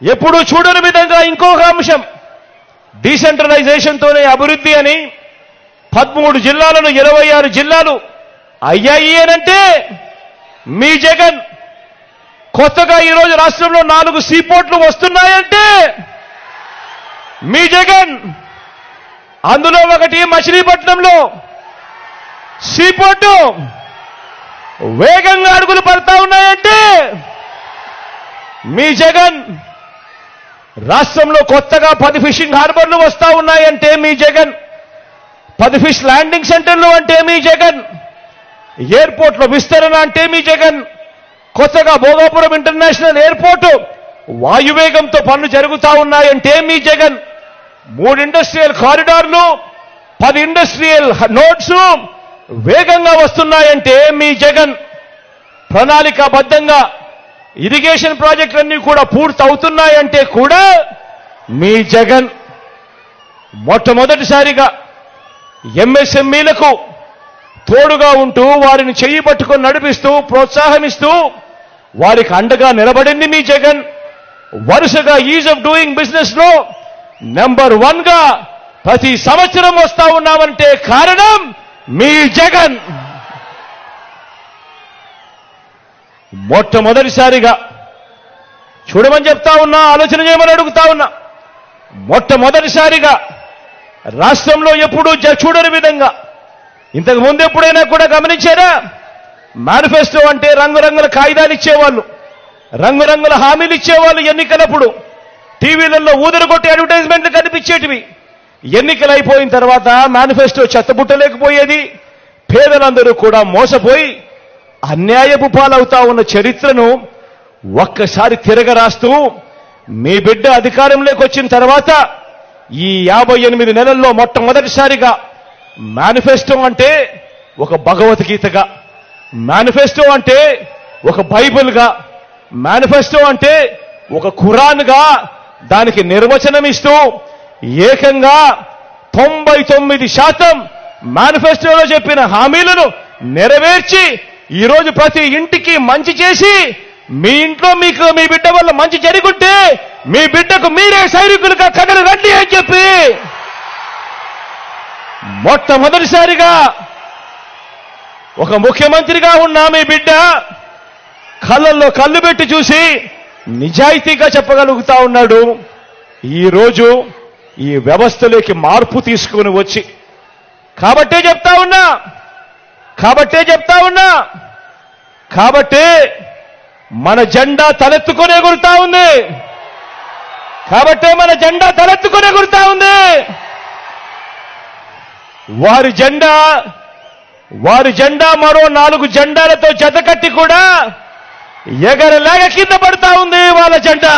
ఎప్పుడు చూడని విధంగా ఇంకొక అంశం. డీసెంట్రలైజేషన్తోనే అభివృద్ధి అని పదమూడు జిల్లాలను ఇరవై ఆరు జిల్లాలు అయ్యాయి అనంటే మీ జగన్ కొత్తగా ఈరోజు రాష్ట్రంలో నాలుగు సీపోర్ట్లు వస్తున్నాయంటే మీ జగన్ అందులో ఒకటి మచిలీపట్నంలో సీపోర్టు వేగంగా అడుగులు పడతా ఉన్నాయంటే మీ జగన్ రాష్ట్రంలో కొత్తగా పది ఫిషింగ్ హార్బర్లు వస్తా ఉన్నాయంటే మీ జగన్. పది ఫిష్ ల్యాండింగ్ సెంటర్లు అంటే మీ జగన్. ఎయిర్పోర్ట్లో విస్తరణ అంటే మీ జగన్. కొత్తగా భోగాపురం ఇంటర్నేషనల్ ఎయిర్పోర్టు వాయువేగంతో పనులు జరుగుతా ఉన్నాయంటే మీ జగన్. మూడు ఇండస్ట్రియల్ కారిడార్లు పది ఇండస్ట్రియల్ నోట్స్ వేగంగా వస్తున్నాయంటే మీ జగన్. ప్రణాళికాబద్ధంగా ఇరిగేషన్ ప్రాజెక్టులన్నీ కూడా పూర్తవుతున్నాయంటే కూడా మీ జగన్ మొట్టమొదటిసారిగా ఎంఎస్ఎంఈలకు తోడుగా ఉంటూ వారిని చెయ్యి పట్టుకొని నడిపిస్తూ ప్రోత్సాహమిస్తూ వారికి అండగా నిలబడింది మీ జగన్. వరుసగా ఈజ్ ఆఫ్ డూయింగ్ బిజినెస్లో నెంబర్ వన్గా ప్రతి సంవత్సరం వస్తా ఉన్నామంటే కారణం మీ జగన్. మొట్టమొదటిసారిగా చూడమని చెప్తా ఉన్నా ఆలోచన చేయమని అడుగుతా ఉన్నా. మొట్టమొదటిసారిగా రాష్ట్రంలో ఎప్పుడూ జ- చూడని విధంగా ఇంతకు ముందు ఎప్పుడైనా కూడా గమనించారా? మేనిఫెస్టో అంటే రంగురంగుల కాగితాలు ఇచ్చేవాళ్ళు. రంగురంగుల హామీలు ఇచ్చేవాళ్ళు ఎన్నికలప్పుడు. టీవీలలో ఊదరగొట్టి అడ్వర్టైజ్మెంట్లు కనిపించేటివి. ఎన్నికలు అయిపోయిన తర్వాత మేనిఫెస్టో చెత్తబుట్టలేకపోయేది. పేదలందరూ కూడా మోసపోయి అన్యాయపు పాలవుతా ఉన్న చరిత్రను ఒక్కసారి తిరగరాస్తూ మీ బిడ్డ అధికారంలోకి వచ్చిన తర్వాత ఈ యాభై ఎనిమిది నెలల్లో మొట్టమొదటిసారిగా మేనిఫెస్టో అంటే ఒక భగవద్గీతగా. మేనిఫెస్టో అంటే ఒక బైబిల్గా. మేనిఫెస్టో అంటే ఒక ఖురాన్గా దానికి నిర్వచనం ఇస్తూ ఏకంగా తొంభై తొమ్మిది శాతం మేనిఫెస్టోలో చెప్పిన హామీలను నెరవేర్చి ఈరోజు ప్రతి ఇంటికి మంచి చేసి మీ ఇంట్లో మీకు మీ బిడ్డ వల్ల మంచి జరుగుంటే మీ బిడ్డకు మీరే సైనికులుగా కథలు రండి అని చెప్పి మొట్టమొదటిసారిగా ఒక ముఖ్యమంత్రిగా ఉన్న మీ బిడ్డ కళ్ళల్లో కళ్ళు పెట్టి చూసి నిజాయితీగా చెప్పగలుగుతా ఉన్నాడు. ఈరోజు ఈ వ్యవస్థలోకి మార్పు తీసుకుని వచ్చి. కాబట్టే చెప్తా ఉన్నా కాబట్టే చెప్తా ఉన్నా. కాబట్టి మన జెండా తలెత్తుకునే గుర్తా ఉంది. కాబట్టే మన జెండా తలెత్తుకునే గుర్తా ఉంది. వారి జెండా వారి జెండా మరో నాలుగు జెండాలతో జతకట్టి కూడా ఎగరలేక కింద పడతా ఉంది వాళ్ళ జెండా.